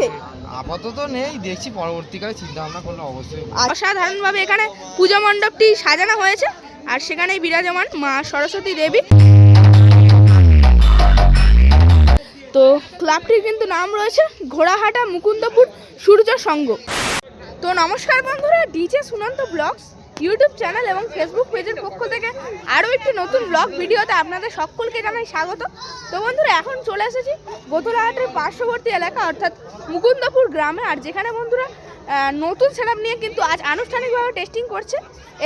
চলছে আপাতত নেই দেখছি পরবর্তীকালে চিন্তা ভাবনা করলে অবশ্যই। অসাধারণভাবে এখানে পূজা মণ্ডপটি সাজানো হয়েছে আর সেখানেই বিরাজমান মা সরস্বতী দেবী। তো ক্লাবটির কিন্তু নাম রয়েছে ঘোড়াহাটা মুকুন্দপুর সূর্য সংঘ। তো নমস্কার বন্ধুরা DJ Sunanta blogs. YouTube channel এবং ফেসবুক পেজের পক্ষ থেকে আরও একটি নতুন ব্লগ ভিডিওতে আপনাদের সকলকে জানাই স্বাগত। তো বন্ধুরা, এখন চলে এসেছি গোতলাহাটের পার্শ্ববর্তী এলাকা, অর্থাৎ মুকুন্দপুর গ্রামে। আর যেখানে বন্ধুরা নতুন সেটআপ নিয়ে কিন্তু আজ আনুষ্ঠানিকভাবে টেস্টিং করছে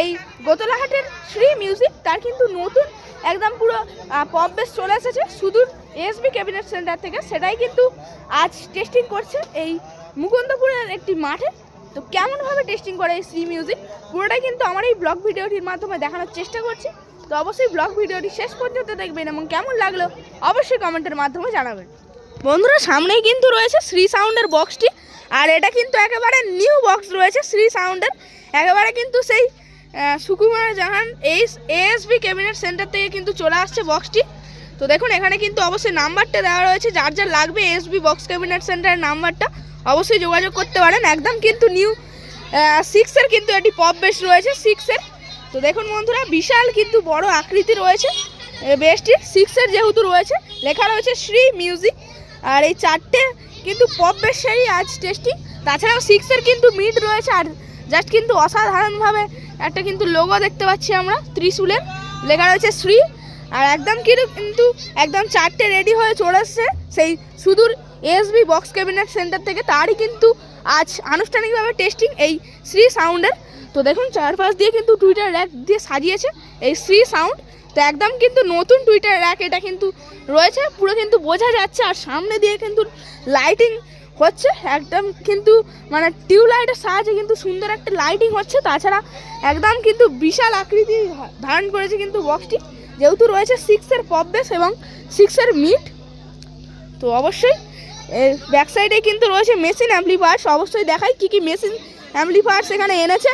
এই গোতলাহাটের শ্রী মিউজিক তার কিন্তু নতুন একদম পুরো পপ বেস চলে এসেছে সুদূর এসবি ক্যাবিনেট সেন্টার থেকে। সেটাই কিন্তু আজ টেস্টিং করছে এই মুকুন্দপুরের একটি মাঠে। তো কেমনভাবে টেস্টিং করে এই শ্রী মিউজিক পুরোটাই কিন্তু আমার এই ব্লগ ভিডিওটির মাধ্যমে দেখানোর চেষ্টা করছি। তো অবশ্যই ব্লগ ভিডিওটি শেষ পর্যন্ত দেখবেন এবং কেমন লাগল অবশ্যই কমেন্টের মাধ্যমে জানাবেন। বন্ধুরা, সামনেই কিন্তু রয়েছে শ্রী সাউন্ডের বক্সটি আর এটা কিন্তু একেবারে নিউ বক্স রয়েছে শ্রী সাউন্ডের একেবারে কিন্তু সেই সুকুমার জাহান এই এএসবি ক্যাবিনেট সেন্টার থেকে কিন্তু চলে আসছে বক্সটি তো দেখুন, এখানে কিন্তু অবশ্যই নাম্বারটা দেওয়া রয়েছে। যার যার লাগবে এসবি বক্স ক্যাবিনেট সেন্টারের নাম্বারটা অবশ্যই যোগাযোগ করতে পারেন। একদম কিন্তু নিউ সিক্সের কিন্তু এটি পপ বেস রয়েছে সিক্সের তো দেখুন বন্ধুরা, বিশাল কিন্তু বড় আকৃতি রয়েছে বেসটির সিক্সের যেহেতু রয়েছে, লেখা রয়েছে শ্রী মিউজিক আর এই চারটে কিন্তু পপ বেসেরই আজ টেস্টিং তাছাড়াও সিক্সের কিন্তু মিড রয়েছে, আর জাস্ট কিন্তু অসাধারণভাবে একটা কিন্তু লোগো দেখতে পাচ্ছি আমরা, ত্রিশূলের। লেখা রয়েছে শ্রী আর একদম কিন্তু কিন্তু একদম চারটে রেডি হয়ে চলে এসছে। সেই সুদূর এসবি বক্স ক্যাবিনেট সেন্টার থেকে তারই কিন্তু আজ আনুষ্ঠানিকভাবে টেস্টিং এই শ্রী সাউন্ডের তো দেখুন, চারপাশ দিয়ে কিন্তু টুইটার র্যাক দিয়ে সাজিয়েছে এই শ্রী সাউন্ড তো একদম কিন্তু নতুন টুইটার র্যাক এটা কিন্তু রয়েছে। পুরো কিন্তু বোঝা যাচ্ছে আর সামনে দিয়ে কিন্তু লাইটিং হচ্ছে। একদম কিন্তু মানে টিউবলাইটের সাহায্যে কিন্তু সুন্দর একটা লাইটিং হচ্ছে। তাছাড়া একদম কিন্তু বিশাল আকৃতি ধারণ করেছে কিন্তু বক্সটি যেহেতু রয়েছে সিক্সের পপ বেস এবং সিক্সের মিট তো অবশ্যই ব্যাক সাইডে কিন্তু রয়েছে মেশিন অ্যাম্পলিফায়ার্স অবশ্যই দেখাই কি কি মেশিন অ্যাম্পলিফায়ার্স এখানে এনেছে।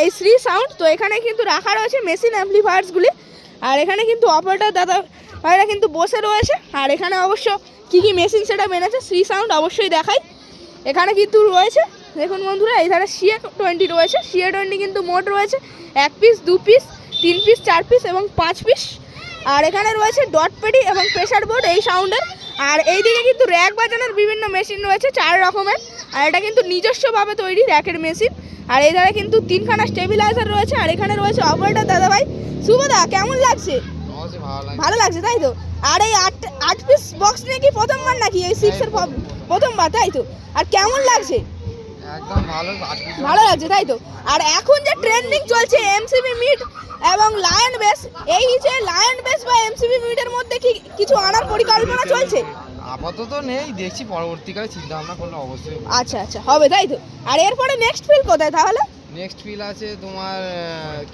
এই শ্রী সাউন্ড তো এখানে কিন্তু রাখা রয়েছে মেশিন অ্যাম্পলিফায়ার্সগুলি আর এখানে কিন্তু অপারেটর দাদা ভাইরা কিন্তু বসে রয়েছে। আর এখানে অবশ্য কি কি মেশিন সেটা এনেছে শ্রী সাউন্ড অবশ্যই দেখাই। এখানে কিন্তু রয়েছে, দেখুন বন্ধুরা, এখানে সিএ টোয়েন্টি রয়েছে। সিএ টোয়েন্টি কিন্তু মোট রয়েছে, এক পিস দু পিস তিন পিস চার পিস এবং পাঁচ পিস আর এখানে রয়েছে ডট পেডি এবং প্রেসার বোর্ড এই সাউন্ডের। আর এইদিকে কিন্তু র্যাক বাজানোর বিভিন্ন মেশিন রয়েছে চার রকমের। আর এটা কিন্তু নিজস্বভাবে তৈরি র্যাকের মেশিন। আর এই ধারে কিন্তু তিনখানা স্টেবিলাইজার রয়েছে। আর এখানে রয়েছে অপারেটর দাদাভাই। শুভদা কেমন লাগছে? ভালো লাগছে। তাই তো? আর এই আট আট পিস বক্স নিয়ে কি প্রথমবার নাকি এই সিক্সের প্রথমবার তাই তো? আর কেমন লাগছে? ভালো লাগছে তাই তো? আর এখন যে ট্রেন্ডিং চলছে এমসিবি মিট এবং লায়ন বেস এই যে লায়ন বেস বা এমসিবি মিটের মধ্যে কি কিছু আনার পরিকল্পনা চলছে? আপাতত নেই দেখছি পরবর্তীকালে চিন্তা ভাবনা করলে অবশ্যই আচ্ছা আচ্ছা হবে তাই তো? আর এরপরে নেক্সট ফিল কোথায় তাহলে? নেক্সট ফিল আছে তোমার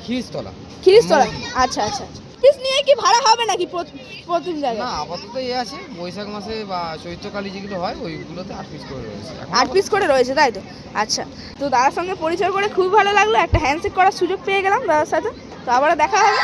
খিরিশতলা। খিরিস্তলা আচ্ছা আচ্ছা। পিস নিয়ে কি ভাড়া হবে নাকি প্রত- প্রথম না আপাতত এ আছে বৈশাখ মাসে বা চৈত্রকালী যেগুলো হয় ওইগুলোতে আট পিস করে রয়েছে। আট পিস করে রয়েছে তাই তো? আচ্ছা তো দাদার সঙ্গে পরিচয় করে খুব ভালো লাগল একটা হ্যান্ডশেক করার সুযোগ পেয়ে গেলাম দাদার সাথে। তো আবারও দেখা হবে।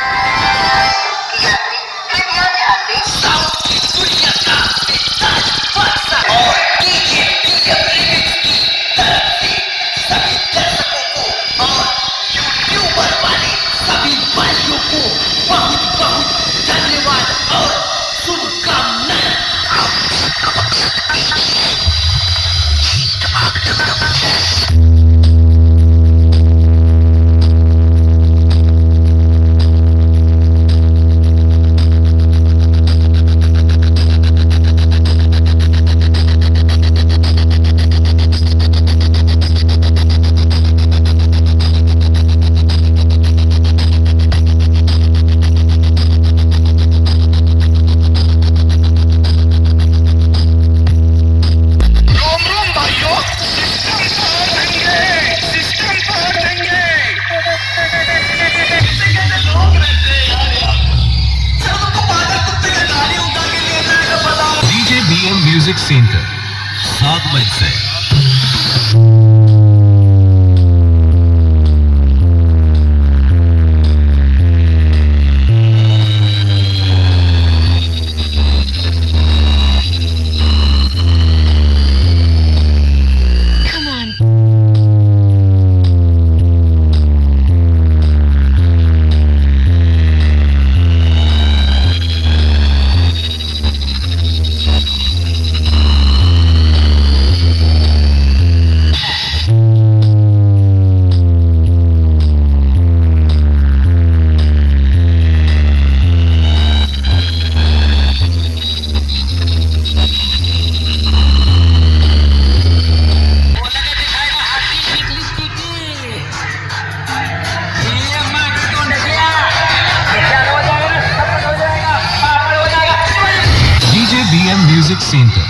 Center.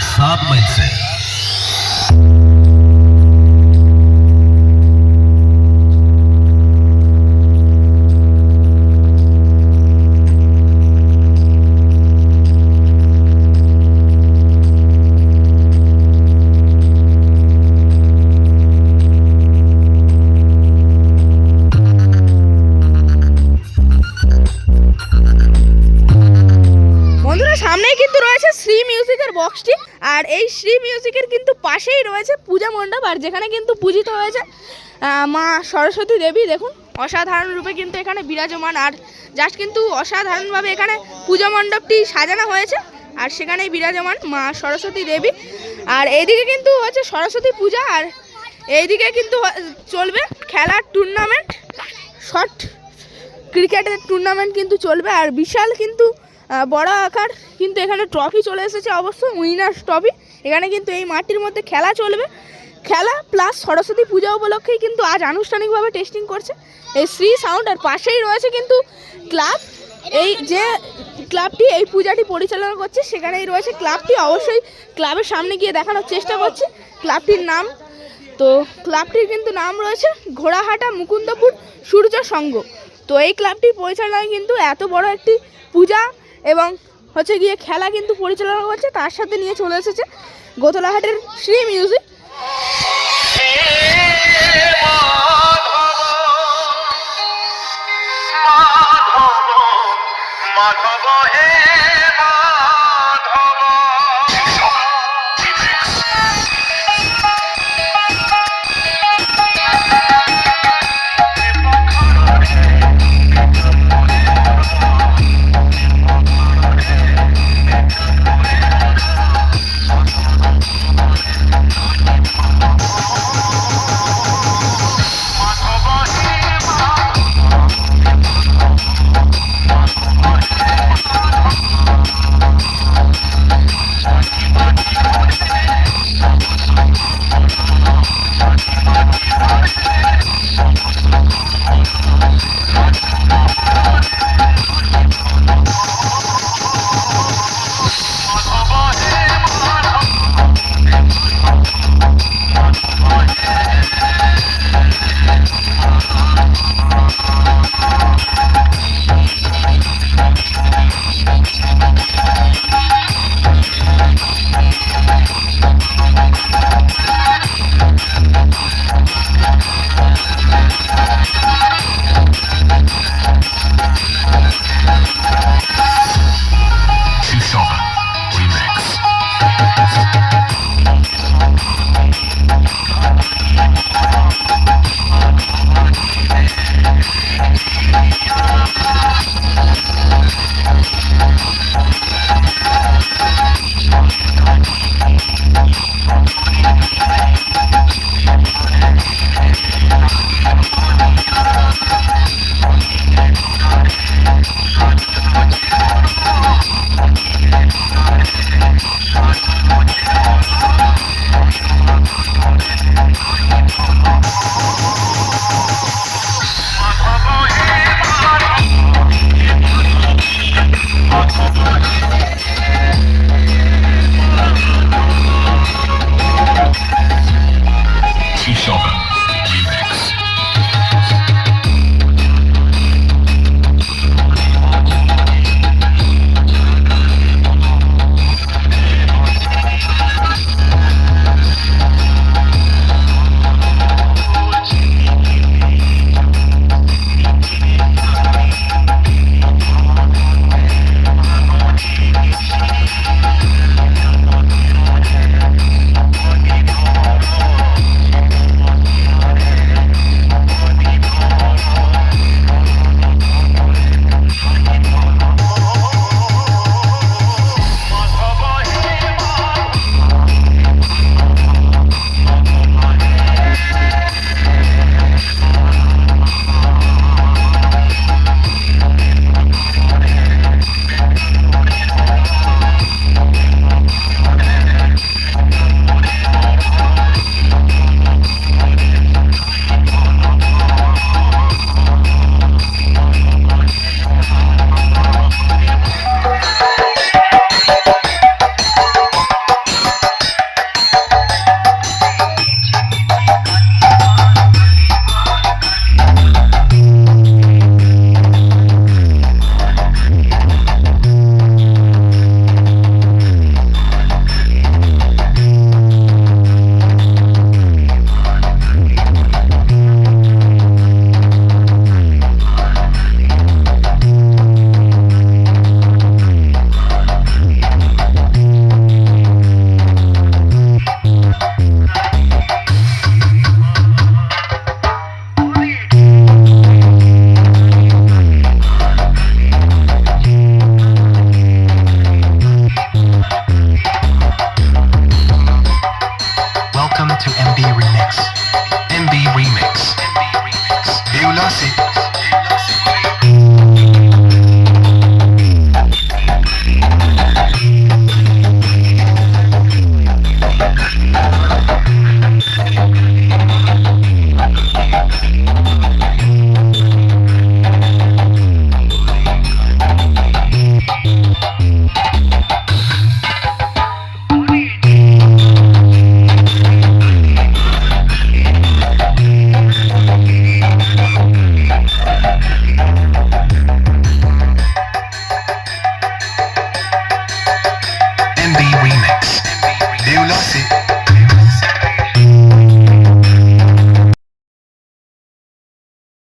Sub mindset. আর এই শ্রী মিউজিকের কিন্তু পাশেই রয়েছে পূজা মণ্ডপ, আর যেখানে কিন্তু পূজিত হয়েছে মা সরস্বতী দেবী। দেখুন, অসাধারণ রূপে কিন্তু এখানে বিরাজমান। আর জাস্ট কিন্তু অসাধারণভাবে এখানে পূজা মণ্ডপটি সাজানো হয়েছে, আর সেখানেই বিরাজমান মা সরস্বতী দেবী। আর এইদিকে কিন্তু হচ্ছে সরস্বতী পূজা, আর এইদিকে কিন্তু চলবে খেলার টুর্নামেন্ট শর্ট ক্রিকেটের টুর্নামেন্ট কিন্তু চলবে। আর বিশাল কিন্তু বড় আকার, কিন্তু এখানে ট্রফি চলে এসেছে অবশ্য উইনার্স ট্রফি এখানে কিন্তু এই মাটির মধ্যে খেলা চলবে। খেলা প্লাস সরস্বতী পূজা উপলক্ষেই কিন্তু আজ আনুষ্ঠানিকভাবে টেস্টিং করছে। এই শ্রী সাউন্ড আর পাশেই রয়েছে কিন্তু ক্লাব এই যে ক্লাবটি এই পূজাটি পরিচালনা করছে, সেখানেই রয়েছে ক্লাবটি অবশ্যই ক্লাবের সামনে গিয়ে দেখানোর চেষ্টা করছে। ক্লাবটির নাম, তো ক্লাবটির কিন্তু নাম রয়েছে ঘোড়াহাটা মুকুন্দপুর সূর্য সংঘ। তো এই ক্লাবটির পরিচালনায় কিন্তু এত বড় একটি পূজা এবং হচ্ছে গিয়ে খেলা কিন্তু পরিচালনা করছে, তার সাথে নিয়ে চলে এসেছে গোতলাহাটের শ্রী মিউজিক।